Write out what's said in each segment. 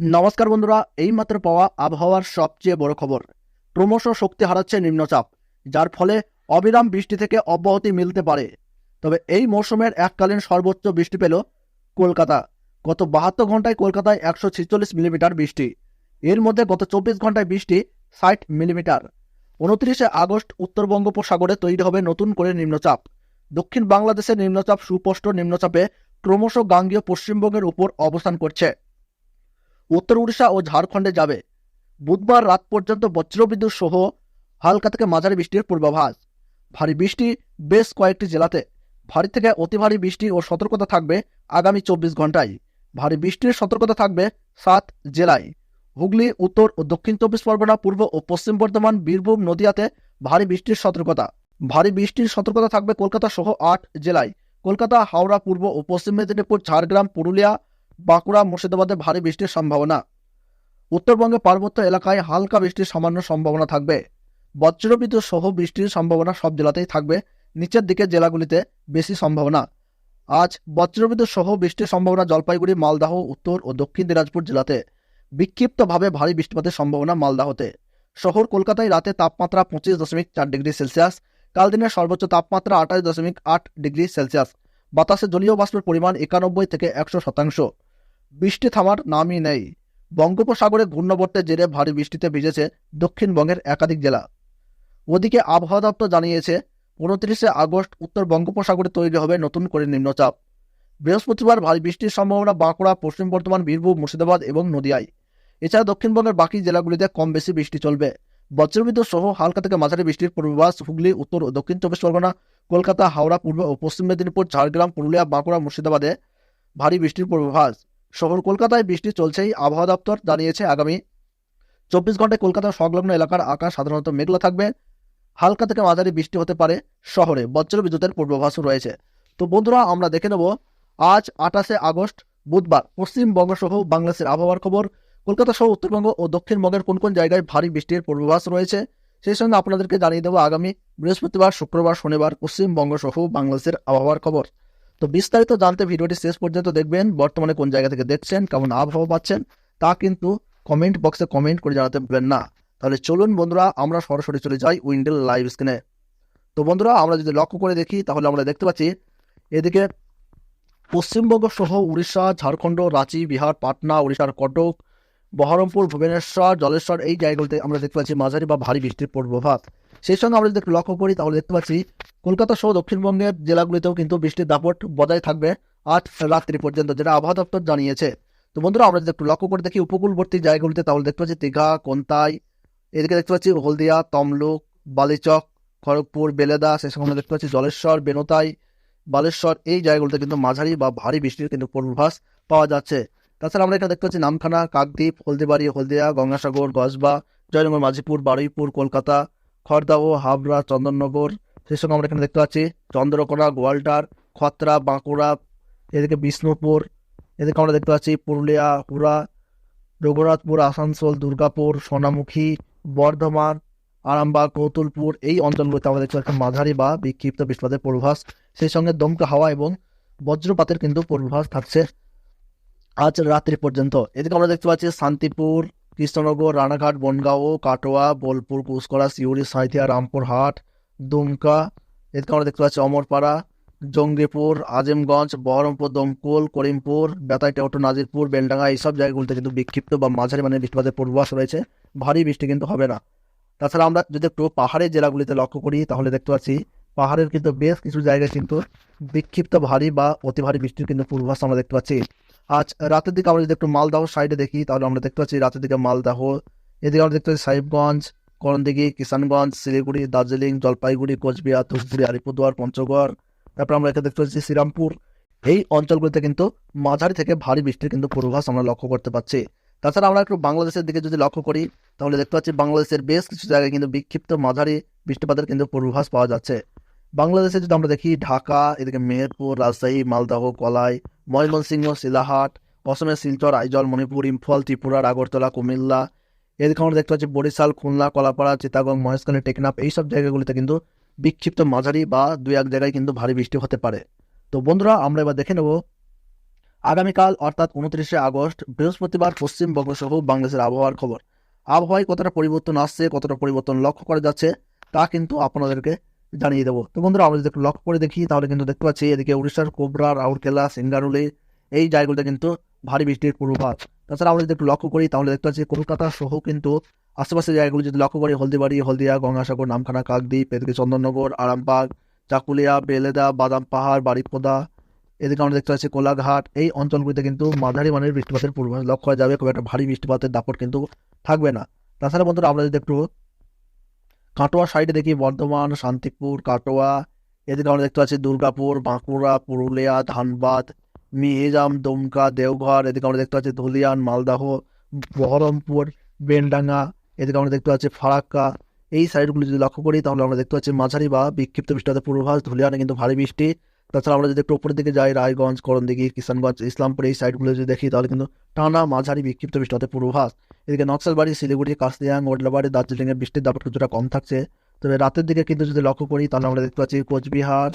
নমস্কার বন্ধুরা, এইমাত্র পাওয়া আবহাওয়ার সবচেয়ে বড় খবর। ক্রমশ শক্তি হারাচ্ছে নিম্নচাপ, যার ফলে অবিরাম বৃষ্টি থেকে অব্যাহতি মিলতে পারে। তবে এই মৌসুমের এককালীন সর্বোচ্চ বৃষ্টি পেল কলকাতা। গত বাহাত্তর ঘন্টায় কলকাতায় একশো ছেচল্লিশ মিলিমিটার বৃষ্টি। এর মধ্যে গত চব্বিশ ঘন্টায় বৃষ্টি ষাট মিলিমিটার। উনত্রিশে আগস্ট উত্তর বঙ্গোপসাগরে তৈরি হবে নতুন করে নিম্নচাপ। দক্ষিণ বাংলাদেশের নিম্নচাপ সুস্পষ্ট নিম্নচাপে ক্রমশ গাঙ্গীয় পশ্চিমবঙ্গের উপর অবস্থান করছে। উত্তর উড়িষ্যা ও ঝাড়খণ্ডে যাবে। বুধবার রাত পর্যন্ত বজ্রবিদ্যুৎ সহ হালকা থেকে মাঝারি বৃষ্টির পূর্বাভাস। ভারী বৃষ্টি বেশ কয়েকটি জেলাতে। ভারী থেকে অতি ভারী বৃষ্টি ও সতর্কতা থাকবে আগামী চব্বিশ ঘন্টায় ভারী বৃষ্টির সতর্কতা থাকবে সাত জেলায়। হুগলি, উত্তর ও দক্ষিণ চব্বিশ পরগনা, পূর্ব ও পশ্চিম বর্ধমান, বীরভূম নদিয়াতে ভারী বৃষ্টির সতর্কতা। ভারী বৃষ্টির সতর্কতা থাকবে কলকাতা সহ আট জেলায়। কলকাতা, হাওড়া, পূর্ব ও পশ্চিম মেদিনীপুর, ঝাড়গ্রাম, পুরুলিয়া বাঁকুড়া মুর্শিদাবাদে ভারী বৃষ্টির সম্ভাবনা। উত্তরবঙ্গে পার্বত্য এলাকায় হালকা বৃষ্টির সামান্য সম্ভাবনা থাকবে। বজ্রবিদ্যুৎ সহ বৃষ্টির সম্ভাবনা সব জেলাতেই থাকবে। নিচের দিকে জেলাগুলিতে বেশি সম্ভাবনা। আজ বজ্রবিদ্যুৎ সহ বৃষ্টির সম্ভাবনা জলপাইগুড়ি, মালদাহ, উত্তর ও দক্ষিণ দিনাজপুর জেলাতে। বিক্ষিপ্তভাবে ভারী বৃষ্টিপাতের সম্ভাবনা মালদাহতে। শহর কলকাতায় রাতে তাপমাত্রা পঁচিশ দশমিক চার ডিগ্রি সেলসিয়াস কাল দিনের সর্বোচ্চ তাপমাত্রা আঠাশ দশমিক আট ডিগ্রি সেলসিয়াস। বাতাসে জলীয় বাষ্পের পরিমাণ একানব্বই থেকে একশো শতাংশ। বৃষ্টি থামার নামই নেই। বঙ্গোপসাগরে ঘূর্ণবর্তের জেরে ভারী বৃষ্টিতে ভিজেছে দক্ষিণবঙ্গের একাধিক জেলা। ওদিকে আবহাওয়া দপ্তর জানিয়েছে, উনত্রিশে আগস্ট উত্তর বঙ্গোপসাগরে তৈরি হবে নতুন করে নিম্নচাপ। বৃহস্পতিবার ভারী বৃষ্টির সম্ভাবনা বাঁকুড়া, পশ্চিম বর্ধমান, বীরভূম, মুর্শিদাবাদ এবং নদিয়ায়। এছাড়া দক্ষিণবঙ্গের বাকি জেলাগুলিতে কম বেশি বৃষ্টি চলবে। বজ্রবিদ্যুৎ সহ হালকা থেকে মাঝারি বৃষ্টির পূর্বাভাস হুগলি, উত্তর ও দক্ষিণ চব্বিশ পরগনা, কলকাতা, হাওড়া, পূর্ব ও পশ্চিম মেদিনীপুর, ঝাড়গ্রাম, পুরুলিয়া, বাঁকুড়া, মুর্শিদাবাদে ভারী বৃষ্টির পূর্বাভাস। শহর কলকাতায় বৃষ্টি চলছেই, আবহাওয়া দপ্তর জানিয়েছে আগামী চব্বিশ ঘন্টায় কলকাতার সংলগ্ন এলাকার আকাশ সাধারণত মেঘলা থাকবে। হালকা থেকে মাঝারি বৃষ্টি হতে পারে শহরে। বজ্র বিদ্যুতের পূর্বাভাসও রয়েছে। তো বন্ধুরা, আমরা দেখে নেব, আজ আঠাশে আগস্ট, বুধবার পশ্চিমবঙ্গ সহ বাংলাদেশের আবহাওয়ার খবর। কলকাতা সহ উত্তরবঙ্গ ও দক্ষিণবঙ্গের কোন কোন জায়গায় ভারী বৃষ্টির পূর্বাভাস রয়েছে, সেই সঙ্গে আপনাদেরকে জানিয়ে দেবো আগামী বৃহস্পতিবার, শুক্রবার, শনিবার পশ্চিমবঙ্গ সহ বাংলাদেশের আবহাওয়ার খবর। তো বিস্তারিত জানতে ভিডিওটি শেষ পর্যন্ত দেখবেন, বর্তমানে কোন জায়গা থেকে দেখছেন, কেমন আবহাওয়া পাচ্ছেন, তা কিন্তু কমেন্ট বক্সে কমেন্ট করে জানাতে ভুলবেন না। তাহলে চলুন বন্ধুরা, আমরা সরাসরি চলে যাই উইন্ডেল লাইভ স্ক্রিনে তো বন্ধুরা, আমরা যদি লক্ষ্য করে দেখি, তাহলে আমরা দেখতে পাচ্ছি, এদিকে পশ্চিমবঙ্গ সহ উড়িষ্যা, ঝাড়খণ্ড, রাঁচি, বিহার, পাটনা, উড়িষ্যার কটক বহরমপুর, ভুবনেশ্বর, জলেশ্বর এই জায়গাগুলোতে আমরা দেখতে পাচ্ছি মাঝারি বা ভারী বৃষ্টির পূর্বাভাস। সেই সঙ্গে আমরা যদি লক্ষ্য করি, তাহলে দেখতে পাচ্ছি কলকাতা সহ দক্ষিণবঙ্গের জেলাগুলিতেও কিন্তু বৃষ্টির দাপট বজায় থাকবে আজ রাত্রি পর্যন্ত, যেটা আবহাওয়া দপ্তর জানিয়েছে। তো বন্ধুরা, আমরা যদি একটু লক্ষ্য করে দেখি উপকূলবর্তী জায়গাগুলিতে, তাহলে দেখতে পাচ্ছি দীঘা, কোন্তাই, এদিকে দেখতে পাচ্ছি হলদিয়া, তমলুক, বালিচক, খড়গপুর, বেলেদা, সেই সঙ্গে আমরা দেখতে পাচ্ছি জলেশ্বর, বেনতাই, বালেশ্বর, এই জায়গাগুলোতে কিন্তু মাঝারি বা ভারী বৃষ্টির কিন্তু পূর্বাভাস পাওয়া যাচ্ছে। তাছাড়া আমরা এখানে দেখতে পাচ্ছি নামখানা, কাকদ্বীপ, হলদিবাড়ি, হলদিয়া, গঙ্গাসাগর, গজবা জয়নগর মাঝিপুর, বারুইপুর, কলকাতা, খড়দাহ, হাবড়া, চন্দননগর। সেই সঙ্গে আমরা এখানে দেখতে পাচ্ছি চন্দ্রকোনা, গোয়ালটার, খতরা, বাঁকুড়া, এদিকে বিষ্ণুপুর, এদিকে আমরা দেখতে পাচ্ছি পুরুলিয়া, হুড়া, রঘুনাথপুর, আসানসোল, দুর্গাপুর, সোনামুখী, বর্ধমান, আরামবাগ, কৌতুলপুর, এই অঞ্চলগুলোতে আমরা দেখতে পাচ্ছি মাঝারি বা বিক্ষিপ্ত বৃষ্টিপাতের পূর্বাভাস। সেই সঙ্গে দমকা হাওয়া এবং বজ্রপাতের কিন্তু পূর্বাভাস থাকছে। আজ রাত্রি পর্যন্ত। এদিকে আমরা দেখতে পাচ্ছি শান্তিপুর, কৃষ্ণনগর, রানাঘাট, বনগাঁও, কাটোয়া, বোলপুর কুসকরা সিউড়ি, সাঁইথিয়া, রামপুরহাট, দুমকা। এদিকে আমরা দেখতে পাচ্ছি অমরপাড়া, জঙ্গিপুর, আজিমগঞ্জ, বহরমপুর, দমকুল, করিমপুর, বেতাই টেউটো নাজিরপুর, বেলডাঙ্গা, এইসব জায়গাগুলোতে কিন্তু বিক্ষিপ্ত বা মাঝারি মানে বৃষ্টিপাতের পূর্বাভাস রয়েছে। ভারী বৃষ্টি কিন্তু হবে না। তাছাড়া আমরা যদি একটু পাহাড়ের জেলাগুলিতে লক্ষ্য করি, তাহলে দেখতে পাচ্ছি পাহাড়ের কিন্তু বেশ কিছু জায়গায় কিন্তু বিক্ষিপ্ত ভারী বা অতি ভারী বৃষ্টির কিন্তু পূর্বাভাস আমরা দেখতে পাচ্ছি। আজ রাতের দিকে আমরা যদি একটু মালদাহ সাইডে দেখি, তাহলে আমরা দেখতে পাচ্ছি রাতের দিকে মালদাহ, এদিকে আমরা দেখতে পাচ্ছি সাহেবগঞ্জ, করণদিঘি, কিষানগঞ্জ, শিলিগুড়ি, দার্জিলিং, জলপাইগুড়ি, কোচবিহার, ধূপগুড়ি, আলিপুরদুয়ার, পঞ্চগড়। তারপর আমরা এখানে দেখতে পাচ্ছি শ্রীরামপুর। এই অঞ্চলগুলিতে কিন্তু মাঝারি থেকে ভারী বৃষ্টির কিন্তু পূর্বাভাস আমরা লক্ষ্য করতে পারছি তাছাড়া আমরা একটু বাংলাদেশের দিকে যদি লক্ষ্য করি, তাহলে দেখতে পাচ্ছি বাংলাদেশের বেশ কিছু জায়গায় কিন্তু বিক্ষিপ্ত মাঝারি বৃষ্টিপাতের কিন্তু পূর্বাভাস পাওয়া যাচ্ছে। বাংলাদেশে যদি আমরা দেখি ঢাকা, এদিকে মেহেরপুর, রাজশাহী, মালদহ, কলাই, ময়মনসিংহ, শিলাহাট, অসমের শিলচর, আইজল, মণিপুর, ইম্ফল, ত্রিপুরা, আগরতলা, কুমিল্লা, এদিকে আমরা দেখতে পাচ্ছি বরিশাল, খুলনা, কলাপাড়া চিতাগং মহেশখালী, টেকনাফ, এইসব জায়গাগুলিতে কিন্তু বিক্ষিপ্ত মাঝারি বা দুই এক জায়গায় কিন্তু ভারী বৃষ্টি হতে পারে। তো বন্ধুরা, আমরা এবার দেখে নেব আগামীকাল, অর্থাৎ উনত্রিশে আগস্ট, বৃহস্পতিবার পশ্চিমবঙ্গ সহ বাংলাদেশের আবহাওয়ার খবর। আবহাওয়ায় কতটা পরিবর্তন আসছে, কতটা পরিবর্তন লক্ষ্য করা যাচ্ছে, তা কিন্তু আপনাদেরকে জানিয়ে দেবো। তো বন্ধুরা, আমরা যদি লক্ষ্য করে দেখি, তাহলে কিন্তু দেখতে পাচ্ছি, এদিকে উড়িষ্যার কোবরা রাউরকেলা সিঙ্গারুলি, এই জায়গাগুলোতে কিন্তু ভারী বৃষ্টির পূর্বাভাস। তাছাড়া আমরা যদি একটু লক্ষ্য করি, তাহলে দেখতে পাচ্ছি কলকাতা সহ কিন্তু আশেপাশের জায়গাগুলো যদি লক্ষ্য করি, হলদিবাড়ি, হলদিয়া, গঙ্গাসাগর, নামখানা, কাকদ্বীপ, এদিকে চন্দননগর, আরামবাগ, চাকুলিয়া, বেলেদা, বাদাম পাহাড় বাড়িপোদা এদিকে আমরা দেখতে পাচ্ছি কোলাঘাট, এই অঞ্চলগুলিতে কিন্তু মাঝারি মানের বৃষ্টিপাতের পূর্বাভাস লক্ষ্য করা যাবে। খুব একটা ভারী বৃষ্টিপাতের দাপট কিন্তু থাকবে না। তাছাড়া বন্ধুরা, আমরা যদি একটু কাটোয়া সাইডে দেখি বর্ধমান, শান্তিপুর, কাটোয়া। এদিকে আমরা দেখতে পাচ্ছি দুর্গাপুর, বাঁকুড়া, পুরুলিয়া, ধানবাদ, মিহিজাম, দমকা, দেওঘর। এদিকে আমরা দেখতে পাচ্ছি ধুলিয়ান, মালদাহ, বহরমপুর, বেনডাঙ্গা। এদিকে আমরা দেখতে পাচ্ছি ফারাক্কা। এই সাইডগুলি যদি লক্ষ্য করি, তাহলে আমরা দেখতে পাচ্ছি মাঝারি বা বিক্ষিপ্ত বৃষ্টিপাতের পূর্বাভাস। ধুলিয়ানে কিন্তু ভারী বৃষ্টি। তাছাড়া আমরা যদি একটু উপরের দিকে যাই, রায়গঞ্জ, করণদিঘি, কিষানগঞ্জ, ইসলামপুর, এই সাইডগুলো যদি দেখি, তাহলে কিন্তু টানা মাঝারি বিক্ষিপ্ত বৃষ্টিপাতের পূর্বাভাস। এদিকে নকশালবাড়ি, শিলিগুড়ি কাস্তিয়াং ওডলাবাড়ি দার্জিলিংয়ের বৃষ্টির দাপট কিছুটা কম থাকছে। তবে রাতের দিকে কিন্তু যদি লক্ষ্য করি, তাহলে আমরা দেখতে পাচ্ছি কোচবিহার,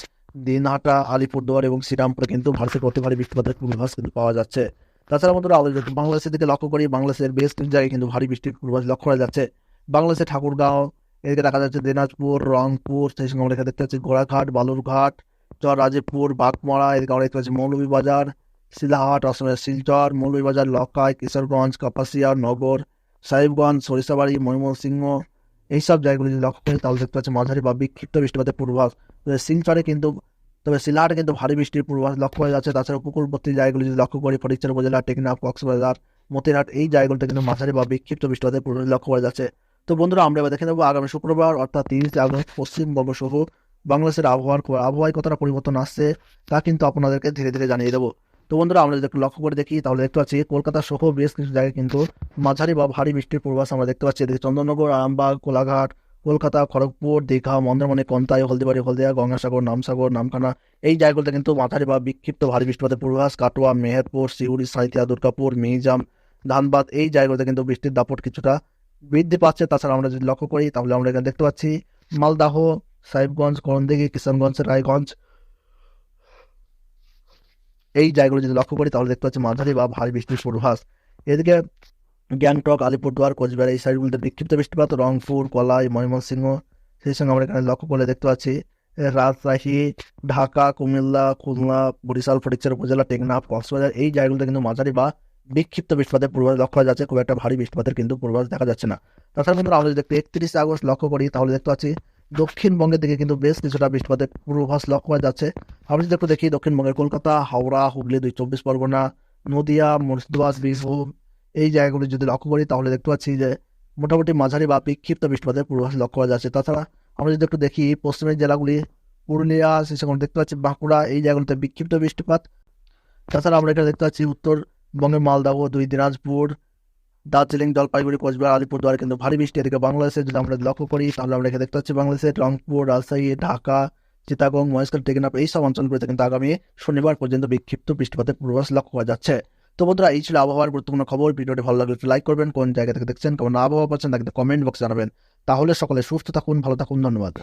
দিনহাটা, আলিপুরদুয়ার এবং শ্রীরামপুরে কিন্তু ভারতের অতি ভারী বৃষ্টিপাতের পূর্বাভাস কিন্তু পাওয়া যাচ্ছে। তাছাড়া বন্ধুরা বাংলাদেশের দিকে লক্ষ্য করি, বাংলাদেশের বেশ কিছু জায়গায় কিন্তু ভারী বৃষ্টির পূর্বাভাস লক্ষ্য করা যাচ্ছে। বাংলাদেশের ঠাকুরগাঁও, এদিকে দেখা যাচ্ছে দিনাজপুর, রংপুর, সেই সঙ্গে আমরা দেখতে পাচ্ছি গোড়াঘাট, বালুরঘাট চর রাজীবপুর বাগমারা এদিকে আমরা দেখতে পাচ্ছি মৌলভীবাজার, শিলাহাট অসমের শিলচর, মৌলভীবাজার, লকাই, কিশোরগঞ্জ, কাপাসিয়া, নগর, সাহেবগঞ্জ, সরিষাবাড়ি, ময়মনসিংহ, এইসব জায়গাগুলি যদি লক্ষ্য করি তাহলে দেখতে পাচ্ছি মাঝারি বা বিক্ষিপ্ত বৃষ্টিপাতের পূর্বাভাস। তবে শিলচরে কিন্তু, তবে শিলাহাটে কিন্তু ভারী বৃষ্টির পূর্বাভাস লক্ষ্য করা যাচ্ছে। তাছাড়া উপকূলবর্তী জায়গাগুলি যদি লক্ষ্য করি ফটিকচার উপজেলা, টেকনাফ, কক্সবাজার, মতিরহাট, এই জায়গাগুলিতে কিন্তু মাঝারি বা বিক্ষিপ্ত বৃষ্টিপাতের পূর্বাভাস লক্ষ্য করা যাচ্ছে। তো বন্ধুরা, আমরা এবার দেখে নেব আগামী শুক্রবার, অর্থাৎ তিরিশে আগস্ট পশ্চিমবঙ্গ সহ বাংলাদেশের আবহাওয়ার আবহাওয়ায় কতটা পরিবর্তন আসছে, তা কিন্তু আপনাদেরকে ধীরে ধীরে জানিয়ে দেবো। তো বন্ধুরা, আমরা যদি লক্ষ্য করে দেখি, তাহলে দেখতে পাচ্ছি কলকাতা সহ বেশ কিছু জায়গায় কিন্তু মাঝারি বা ভারী বৃষ্টির পূর্বাভাস আমরা দেখতে পাচ্ছি। এদিকে চন্দননগর আরামবাগ, কোলাঘাট, কলকাতা, খড়গপুর, দীঘা, মন্দারমণি কন্তাই হলদিবাড়ি, হলদিয়া, গঙ্গাসাগর, নামসাগর, নামখানা, এই জায়গাগুলোতে কিন্তু মাঝারি বা বিক্ষিপ্ত ভারী বৃষ্টিপাতের পূর্বাস কাটোয়া, মেহেরপুর, সিউড়ি, সাঁইথিয়া, দুর্গাপুর, মিহিজাম, ধানবাদ, এই জায়গাগুলোতে কিন্তু বৃষ্টির দাপট কিছুটা বৃদ্ধি পাচ্ছে। তাছাড়া আমরা যদি লক্ষ্য করি, তাহলে আমরা এখানে দেখতে পাচ্ছি মালদাহ সাহেবগঞ্জ করণদিঘি কিষানগঞ্জ, রায়গঞ্জ। এই জায়গাগুলো যদি লক্ষ্য করি, তাহলে দেখতে পাচ্ছি মাঝারি বা ভারী বৃষ্টির পূর্বাভাস। এদিকে গ্যাংটক, আলিপুরদুয়ার, কোচবিহার, এই সাইডগুলোতে বিক্ষিপ্ত বৃষ্টিপাত, রংপুর কলাই ময়মনসিংহ, সেই সঙ্গে আমরা এখানে লক্ষ্য করলে দেখতে পাচ্ছি, রাজশাহী, ঢাকা, কুমিল্লা, খুলনা, বরিশাল ফটিকচার উপজেলা, টেকনাফ, কক্সবাজার, এই জায়গাগুলোতে কিন্তু মাঝারি বা বিক্ষিপ্ত বৃষ্টিপাতের পূর্বাভাস লক্ষ্য করা যাচ্ছে। খুব একটা ভারী বৃষ্টিপাতের কিন্তু পূর্বাভাস দেখা যাচ্ছে না। তাছাড়া বন্ধুরা, আমরা যদি একটু একত্রিশে আগস্ট লক্ষ্য করি, তাহলে দেখতে পাচ্ছি দক্ষিণবঙ্গের দিকে কিন্তু বেশ কিছুটা বৃষ্টিপাতের পূর্বাভাস লক্ষ্য করা যাচ্ছে। আমরা যদি একটু দেখি দক্ষিণবঙ্গের কলকাতা, হাওড়া, হুগলি, দুই চব্বিশ পরগনা, নদিয়া, মুর্শিদাবাদ, বীরভূম, এই জায়গাগুলি যদি লক্ষ্য করি তাহলে দেখতে পাচ্ছি যে মোটামুটি মাঝারি বা বিক্ষিপ্ত বৃষ্টিপাতের পূর্বাভাস লক্ষ্য করা যাচ্ছে। তাছাড়া আমরা যদি একটু দেখি পশ্চিমের জেলাগুলি, পুরুলিয়া সঙ্গে দেখতে পাচ্ছি বাঁকুড়া, এই জায়গাগুলিতে বিক্ষিপ্ত বৃষ্টিপাত। তাছাড়া আমরা এটা দেখতে পাচ্ছি উত্তরবঙ্গের মালদাহ, দুই দিনাজপুর দার্জিলিং, জলপাইগুড়ি, কোচবিহার আলিপুরদুয়ার কিন্তু ভারী বৃষ্টি এদিকে বাংলাদেশে যদি আমরা লক্ষ্য করি, তাহলে আমরা এখানে দেখতে পাচ্ছি বাংলাদেশের রংপুর, রাজশাহী, ঢাকা চিতাগং মহেশখাল, টেকনাফ এই সব অঞ্চলগুলিতে কিন্তু আগামী শনিবার পর্যন্ত বিক্ষিপ্ত বৃষ্টিপাতের পূর্বাভাস লক্ষ্য করা যাচ্ছে। তো বন্ধুরা, এই ছিল আবহাওয়ার গুরুত্বপূর্ণ খবর। ভিডিওটি ভালো লাগলে লাইক করবেন। কোন জায়গা থেকে দেখছেন, কেমন আবহাওয়া পাচ্ছেন তাকে কমেন্ট বক্সে জানাবেন। তাহলে সকলে সুস্থ থাকুন, ভালো থাকুন, ধন্যবাদ।